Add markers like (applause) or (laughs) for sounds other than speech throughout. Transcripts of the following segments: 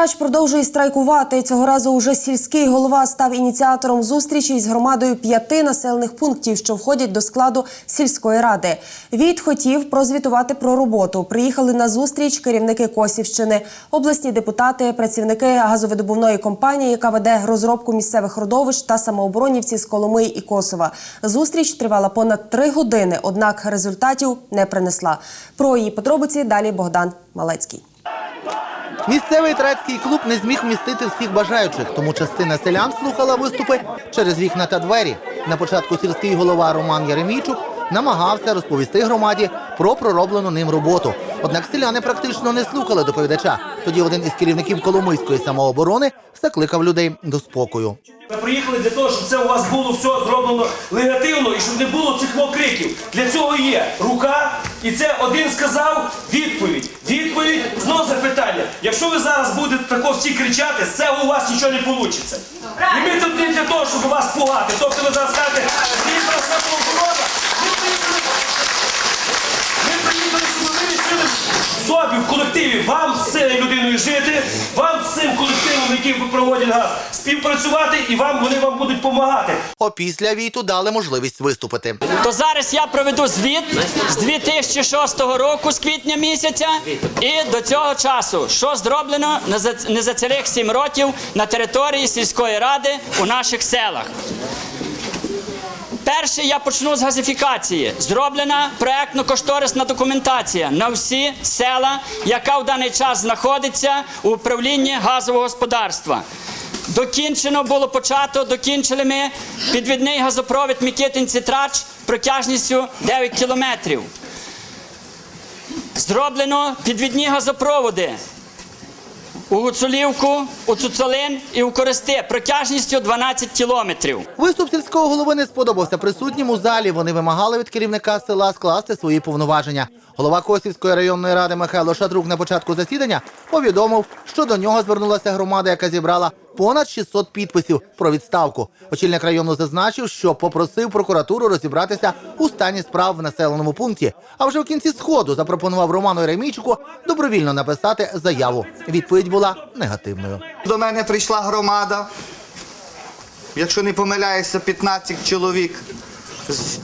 Трач продовжує страйкувати. Цього разу уже сільський голова став ініціатором зустрічі із громадою п'яти населених пунктів, що входять до складу сільської ради. Від хотів прозвітувати про роботу. Приїхали на зустріч керівники Косівщини, обласні депутати, працівники газовидобувної компанії, яка веде розробку місцевих родовищ та самооборонівці з Коломиї і Косова. Зустріч тривала понад три години, однак результатів не принесла. Про її подробиці далі Богдан Малецький. Місцевий трацький клуб не зміг вмістити всіх бажаючих, тому частина селян слухала виступи через вікна та двері. На початку сільський голова Роман Яремійчук намагався розповісти громаді про пророблену ним роботу. Однак селяни практично не слухали доповідача. Тоді один із керівників Коломийської самооборони закликав людей до спокою. Ми приїхали для того, щоб це у вас було все зроблено негативно і щоб не було цих криків. Для цього є рука, і це один сказав відповідь. Відповідь знову запитання. Якщо ви зараз будете тако всі кричати, цього у вас нічого не вийде. І ми тут не для того, щоб вас пугати. Тобто ви зараз кажете, «Приїхала самооборона», ми приїхали ми приїхали, щоб ви вирішили в собі, в колективі, вам з цією людиною жити, вам з цим колективом, який проводять газ, співпрацювати, і вам вони вам будуть допомагати. Опісля війту дали можливість виступити. То зараз я проведу звіт з 2006 року, з квітня місяця, і до цього часу, що зроблено не за, не за цілих сім років на території сільської ради у наших селах. Перше я почну з газифікації. Зроблена проектно-кошторисна документація на всі села, яка в даний час знаходиться у управлінні газового господарства. Докінчено було почато, докінчили ми підвідний газопровід Микитинці-Трач протяжністю 9 кілометрів. Зроблено підвідні газопроводи у Гуцулівку, у Цуцолин і у Користи протяжністю 12 кілометрів. Виступ сільського голови не сподобався присутнім у залі. Вони вимагали від керівника села скласти свої повноваження. Голова Косівської районної ради Михайло Шатрук на початку засідання повідомив, що до нього звернулася громада, яка зібрала понад 600 підписів про відставку. Очільник району зазначив, що попросив прокуратуру розібратися у стані справ в населеному пункті. А вже в кінці сходу запропонував Роману Ремійчуку добровільно написати заяву. Відповідь була негативною. До мене прийшла громада, якщо не помиляюся, 15 чоловік з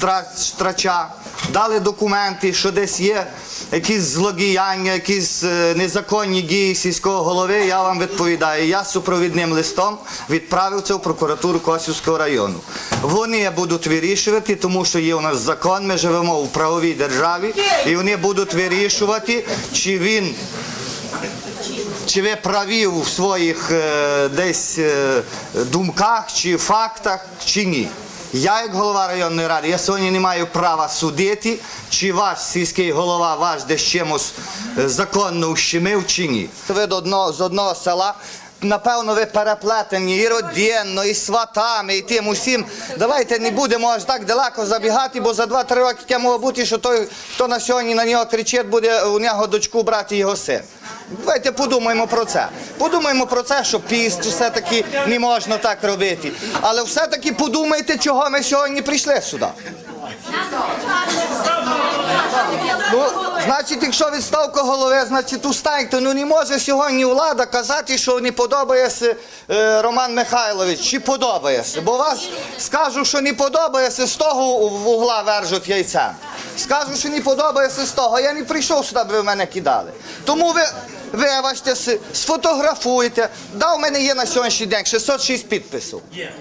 трача. Дали документи, що десь є якісь злодіяння, якісь е, незаконні дії сільського голови. Я вам відповідаю. Я супровідним листом відправив це в прокуратуру Косівського району. Вони будуть вирішувати, тому що є у нас закон, ми живемо в правовій державі, і вони будуть вирішувати, чи він чи ви праві у своїх е, десь е, думках чи фактах, чи ні. Я, як голова районної ради, я сьогодні не маю права судити, чи ваш сільський голова ваш десь чимось е, законно ущемив, чи ні. Ви до одного, з одного села. Напевно, ви переплетені і родинно, і сватами, і тим усім. Давайте не будемо аж так далеко забігати, бо за 2-3 роки таке може бути, що той, хто на сьогодні на нього кричить, буде у нього дочку брати його син. Давайте подумаємо про це. Подумаємо про це, що піст все-таки не можна так робити. Але все-таки подумайте, чого ми сьогодні прийшли сюди. Ну, значить, якщо відставка голови, значить устаньте. Ну не може сьогодні влада казати, що не подобається е, Роман Михайлович, чи подобається. Бо вас скажу, що не подобається, з того вугла вержуть яйцем. Скажу, що не подобається з того. Я не прийшов сюди, аби ви мене кидали. Тому ви. Вибачте, сфотографуйте. Да, у мене є на сьогоднішній день 606 підписів.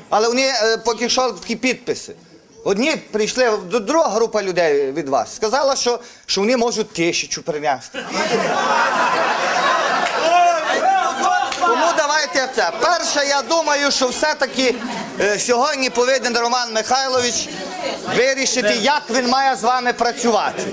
Але вони е, поки що такі підписи. Одні прийшли, друга група людей від вас. Сказала, що, що вони можуть тисячу принести. Тому давайте це. Перше, я думаю, що все-таки е, сьогодні повинен Роман Михайлович вирішити, як він має з вами працювати.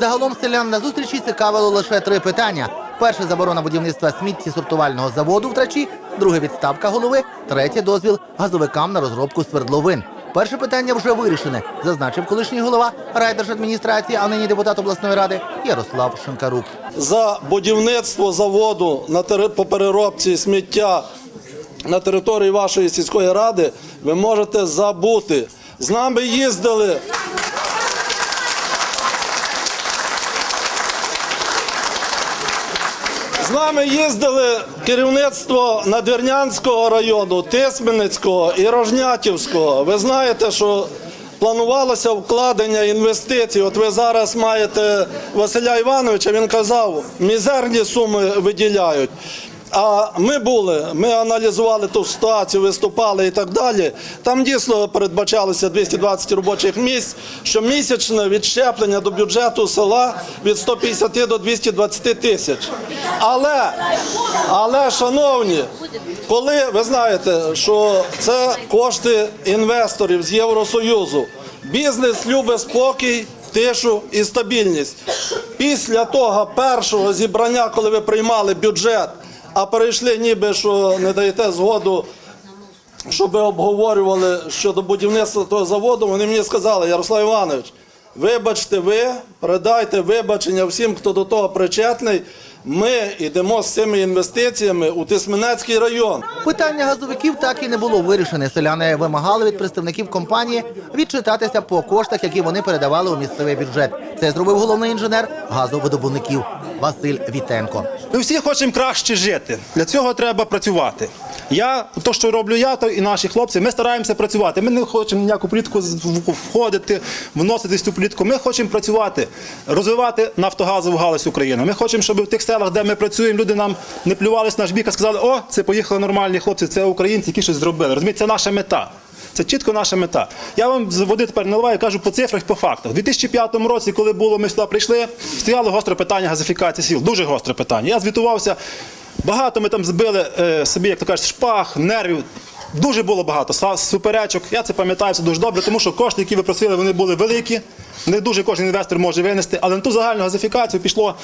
Загалом селян на зустрічі цікавило лише три питання: перше заборона будівництва сміттєсортувального заводу в трачі, друге відставка голови, третє дозвіл газовикам на розробку свердловин. Перше питання вже вирішене, зазначив колишній голова райдержадміністрації, а нині депутат обласної ради Ярослав Шинкарук. за будівництво заводу на по переробці сміття на території вашої сільської ради, ви можете забути. З нами їздили. З нами їздили керівництво Надвірнянського району, Тисменницького і Рожнятівського. Ви знаєте, що планувалося вкладення інвестицій. От ви зараз маєте Василя Івановича, він казав, мізерні суми виділяють. А ми були, ми аналізували ту ситуацію, виступали і так далі. Там дійсно передбачалося 220 робочих місць, щомісячне відщеплення до бюджету села від 150 до 220 тисяч. Але, але, шановні, коли ви знаєте, що це кошти інвесторів з Євросоюзу, бізнес любить спокій. Тишу і стабільність. Після того першого зібрання, коли ви приймали бюджет, а перейшли ніби що не даєте згоду, щоб обговорювали щодо будівництва того заводу, вони мені сказали, Ярослав Іванович, вибачте ви, передайте вибачення всім, хто до того причетний. Ми йдемо з цими інвестиціями у Тисменецький район. Питання газовиків так і не було вирішене. Селяни вимагали від представників компанії відчитатися по коштах, які вони передавали у місцевий бюджет. Це зробив головний інженер газовидобувників Василь Вітенко. Ми всі хочемо краще жити. Для цього треба працювати. Я, то, що роблю я, то і наші хлопці, ми стараємося працювати. Ми не хочемо ніяку політику з- входити, вноситись цю політику. Ми хочемо працювати, розвивати нафтогазову галузь України. Ми хочемо, щоб в тих селах, де ми працюємо, люди нам не плювались на наш бік, а сказали, о, це поїхали нормальні хлопці, це українці, які щось зробили. Розумієте, це наша мета. Це чітко наша мета. Я вам з води тепер наливаю, кажу по цифрах, по фактах. У 2005 році, коли було, ми сюди прийшли, стояло гостре питання газифікації сіл. Дуже гостре питання. Я звітувався. Багато ми там збили е, собі, як то кажуть, шпаг, нервів. Дуже було багато суперечок. Я це пам'ятаю це дуже добре, тому що кошти, які ви просили, вони були великі. Не дуже кожен інвестор може винести, але на ту загальну газифікацію пішло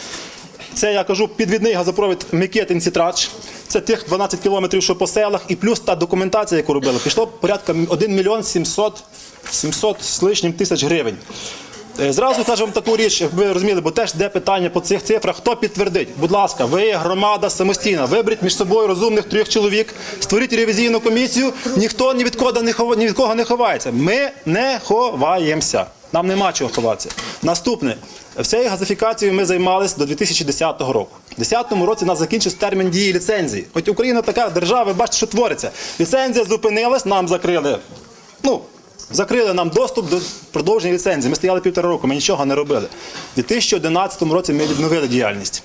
це я кажу підвідний газопровід Микетин Сітрач. Це тих 12 кілометрів, що по селах, і плюс та документація, яку робили, пішло порядка 1 мільйон 700, 700 з лишнім тисяч гривень. Е, Зразу кажу вам таку річ, ви розуміли, бо теж де питання по цих цифрах. Хто підтвердить? Будь ласка, ви громада самостійна. Виберіть між собою розумних трьох чоловік, створіть ревізійну комісію. Ніхто ні від кого не ховається. Ми не ховаємося. Нам нема чого ховатися. Наступне. Всією газифікацією ми займалися до 2010 року. У 2010 році нас закінчився термін дії ліцензії. От Україна така держава, ви бачите, що твориться. Ліцензія зупинилась, нам закрили. Ну, закрили нам доступ до продовження ліцензії. Ми стояли півтора року, ми нічого не робили. У 2011 році ми відновили діяльність.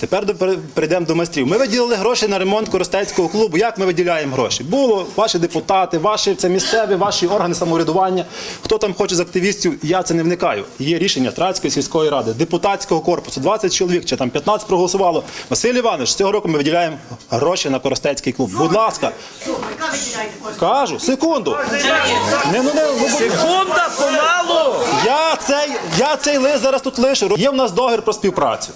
Тепер перейдемо до майстрів. Ми виділили гроші на ремонт Коростецького клубу. Як ми виділяємо гроші? Було ваші депутати, ваші це місцеві, ваші органи самоврядування. Хто там хоче з активістів, я це не вникаю. Є рішення Трацької сільської ради, депутатського корпусу, 20 чоловік чи там 15 проголосувало. Василь Іванович, цього року ми виділяємо гроші на Коростецький клуб. Будь ласка. Кажу, секунду. Не, ну, не, ну, Секунда, помалу! я цей, я цей лист зараз тут лишу. Є в нас договір про співпрацю.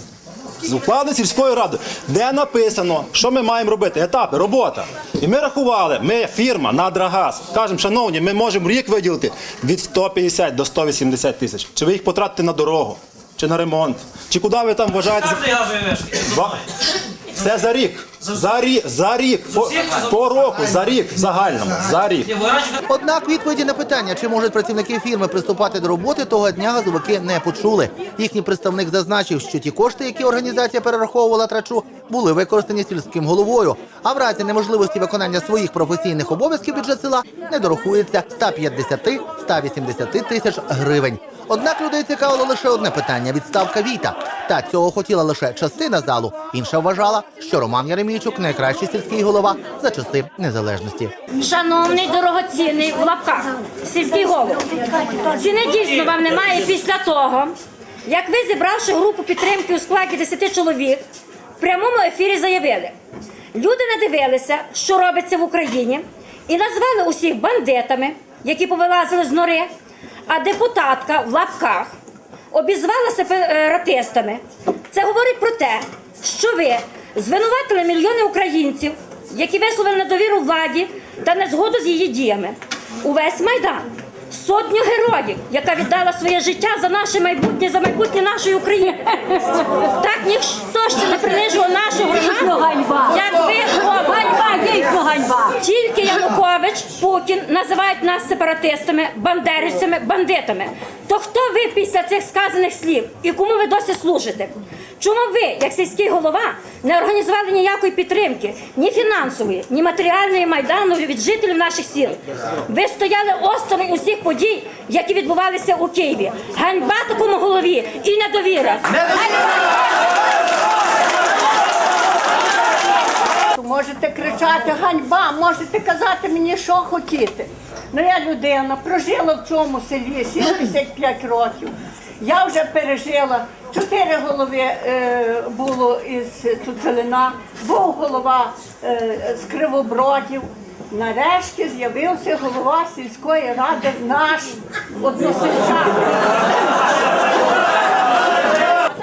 З укладу сільської ради, де написано, що ми маємо робити, етапи, робота. І ми рахували, ми фірма Надрагаз. Кажемо, шановні, ми можемо рік виділити від 150 до 180 тисяч. Чи ви їх потратите на дорогу, чи на ремонт, чи куди ви там вважаєте? Це за рік. За рік, за рік, по, по року, за рік, загальному, за рік. Однак відповіді на питання, чи можуть працівники фірми приступати до роботи, того дня газовики не почули. Їхній представник зазначив, що ті кошти, які організація перераховувала трачу, були використані сільським головою. А в разі неможливості виконання своїх професійних обов'язків бюджет села не дорахується 150-180 тисяч гривень. Однак людей цікавило лише одне питання відставка Віта. Та цього хотіла лише частина залу. Інша вважала, що Роман Яремійчук найкращий сільський голова за часи незалежності. Шановний дорогоцінний в лапках, сільський голову, ціни дійсно вам немає після того, як ви, зібравши групу підтримки у складі 10 чоловік, в прямому ефірі заявили, люди не дивилися, що робиться в Україні, і назвали усіх бандитами, які повилазили з нори, а депутатка в лапках обізвала сепаратистами. Це говорить про те, що ви звинуватили мільйони українців, які висловили недовіру владі та незгоду з її діями. Увесь майдан. Сотню героїв, яка віддала своє життя за наше майбутнє, за майбутнє нашої України. (laughs) Так ніхто ще не принижував нашу громаду, як ви ганьба, ганьба. Тільки Янукович, Путін називають нас сепаратистами, бандерівцями, бандитами. То хто ви після цих сказаних слів і кому ви досі служите? Чому ви, як сільський голова, не організували ніякої підтримки, ні фінансової, ні матеріальної майдану від жителів наших сіл? Ви стояли осторонь усіх подій, які відбувалися у Києві. Ганьба такому голові і недовіра. Можете кричати ганьба, можете казати мені, що хотіте. Ну я людина, прожила в цьому селі 75 років. Я вже пережила чотири голови е, було із Цуцелина, був голова е, з Кривобродів. Нарешті з'явився голова сільської ради наш односельчан.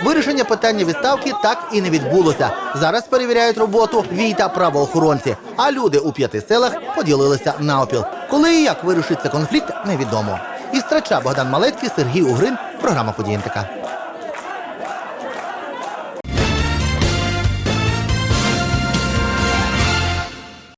Вирішення питання відставки так і не відбулося. Зараз перевіряють роботу вій та правоохоронці. А люди у п'яти селах поділилися навпіл. Коли і як вирішиться конфлікт, невідомо. Із Трача Богдан Малецький, Сергій Угрин, програма «Події НТК».